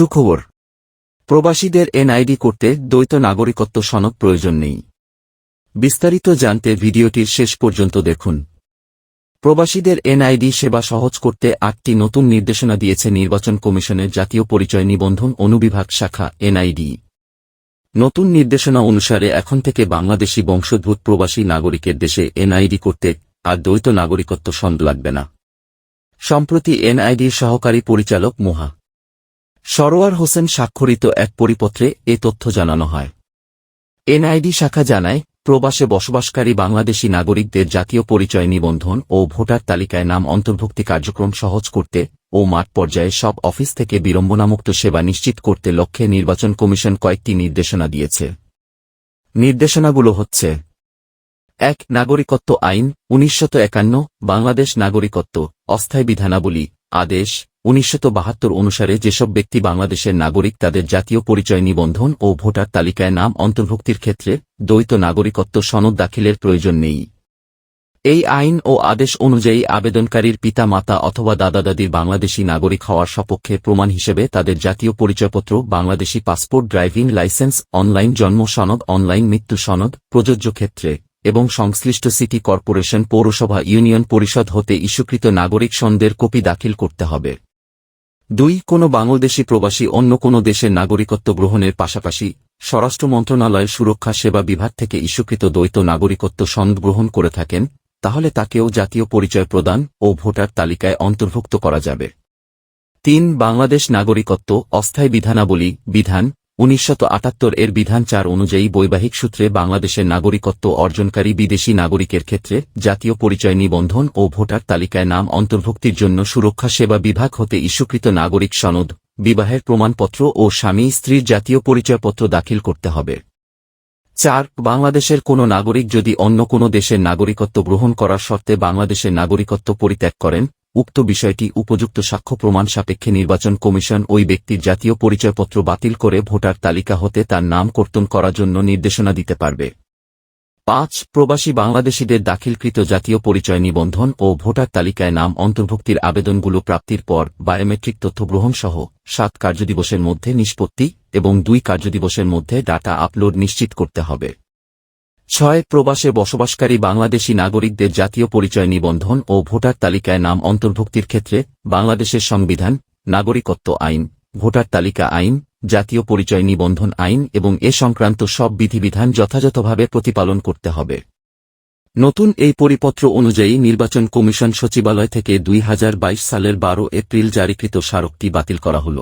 সুখবর। প্রবাসীদের এনআইডি করতে দ্বৈত নাগরিকত্ব সনদ প্রয়োজন নেই। বিস্তারিত জানতে ভিডিওটির শেষ পর্যন্ত দেখুন। প্রবাসীদের এনআইডি সেবা সহজ করতে আটটি নতুন নির্দেশনা দিয়েছে নির্বাচন কমিশনের জাতীয় পরিচয় নিবন্ধন অনুবিভাগ শাখা, এনআইডি। নতুন নির্দেশনা অনুসারে এখন থেকে বাংলাদেশি বংশোদ্ভূত প্রবাসী নাগরিকের দেশে এনআইডি করতে আর দ্বৈত নাগরিকত্ব সনদ লাগবে না। সম্প্রতি এনআইডির সহকারী পরিচালক মোহা। সরোয়ার হোসেন স্বাক্ষরিত এক পরিপত্রে এ তথ্য জানানো হয়। এনআইডি শাখা জানায়, প্রবাসে বসবাসকারী বাংলাদেশি নাগরিকদের জাতীয় পরিচয় নিবন্ধন ও ভোটার তালিকায় নাম অন্তর্ভুক্তি কার্যক্রম সহজ করতে ও মাঠ পর্যায়ে সব অফিস থেকে বিড়ম্বনামুক্ত সেবা নিশ্চিত করতে লক্ষ্যে নির্বাচন কমিশন কয়েকটি নির্দেশনা দিয়েছে। নির্দেশনাগুলো হচ্ছে, এক, নাগরিকত্ব আইন উনিশশত বাংলাদেশ নাগরিকত্ব, অস্থায়ী বিধানাবলী, আদেশ বাহাত্তর অনুসারে যেসব ব্যক্তি বাংলাদেশের নাগরিক তাদের জাতীয় পরিচয় নিবন্ধন ও ভোটার তালিকায় নাম অন্তর্ভুক্তির ক্ষেত্রে দ্বৈত নাগরিকত্ব সনদ দাখিলের প্রয়োজন নেই। এই আইন ও আদেশ অনুযায়ী আবেদনকারীর পিতা মাতা অথবা দাদা দাদির বাংলাদেশি নাগরিক হওয়ার সপক্ষে প্রমাণ হিসেবে তাদের জাতীয় পরিচয়পত্র, Bangladeshi passport, driving licence, online জন্ম সনদ, অনলাইন মৃত্যু সনদ, প্রযোজ্য ক্ষেত্রে এবং সংশ্লিষ্ট সিটি কর্পোরেশন পৌরসভা ইউনিয়ন পরিষদ হতে ইস্যুকৃত নাগরিক সনদের কপি দাখিল করতে হবে। দুই, কোনো বাংলাদেশি প্রবাসী অন্য কোনো দেশের নাগরিকত্ব গ্রহণের পাশাপাশি স্বরাষ্ট্র মন্ত্রণালয়ের সুরক্ষা সেবা বিভাগ থেকে ইস্যুকৃত দ্বৈত নাগরিকত্ব সনদ গ্রহণ করে থাকেন, তাহলে তাকেও জাতীয় পরিচয় প্রদান ও ভোটার তালিকায় অন্তর্ভুক্ত করা যাবে। তিন, বাংলাদেশ নাগরিকত্ব অস্থায়ী বিধানাবলী, বিধান আটাত্তর এর বিধান চার অনুযায়ী বৈবাহিক সূত্রে বাংলাদেশের নাগরিকত্ব অর্জনকারী বিদেশি নাগরিকের ক্ষেত্রে জাতীয় পরিচয় নিবন্ধন ও ভোটার তালিকায় নাম অন্তর্ভুক্তির জন্য সুরক্ষা সেবা বিভাগ হতে ইস্যুকৃত নাগরিক সনদ, বিবাহের প্রমাণপত্র ও স্বামী স্ত্রীর জাতীয় পরিচয়পত্র দাখিল করতে হবে। চার, বাংলাদেশের কোনো নাগরিক যদি অন্য কোনো দেশের নাগরিকত্ব গ্রহণ করার শর্তে বাংলাদেশের নাগরিকত্ব পরিত্যাগ করেন উক্ত বিষয়টি উপযুক্ত সাক্ষ্য প্রমাণ সাপেক্ষে নির্বাচন কমিশন ওই ব্যক্তির জাতীয় পরিচয়পত্র বাতিল করে ভোটার তালিকা হতে তার নাম কর্তন করার জন্য নির্দেশনা দিতে পারবে। পাঁচ, প্রবাসী বাংলাদেশিদের দাখিলকৃত জাতীয় পরিচয় নিবন্ধন ও ভোটার তালিকায় নাম অন্তর্ভুক্তির আবেদনগুলো প্রাপ্তির পর বায়োমেট্রিক তথ্য গ্রহণ সহ সাত কার্যদিবসের মধ্যে নিষ্পত্তি এবং দুই কার্যদিবসের মধ্যে ডাটা আপলোড নিশ্চিত করতে হবে। ছয় প্রবাসে বসবাসকারী বাংলাদেশি নাগরিকদের জাতীয় পরিচয় নিবন্ধন ও ভোটার তালিকায় নাম অন্তর্ভুক্তির ক্ষেত্রে বাংলাদেশের সংবিধান, নাগরিকত্ব আইন, ভোটার তালিকা আইন, জাতীয় পরিচয় নিবন্ধন আইন এবং এ সংক্রান্ত সব বিধিবিধান যথাযথভাবে প্রতিপালন করতে হবে। নতুন এই পরিপত্র অনুযায়ী নির্বাচন কমিশন সচিবালয় থেকে দুই হাজার বাইশ সালের বারো এপ্রিল জারিকৃত স্মারকটি বাতিল করা হল।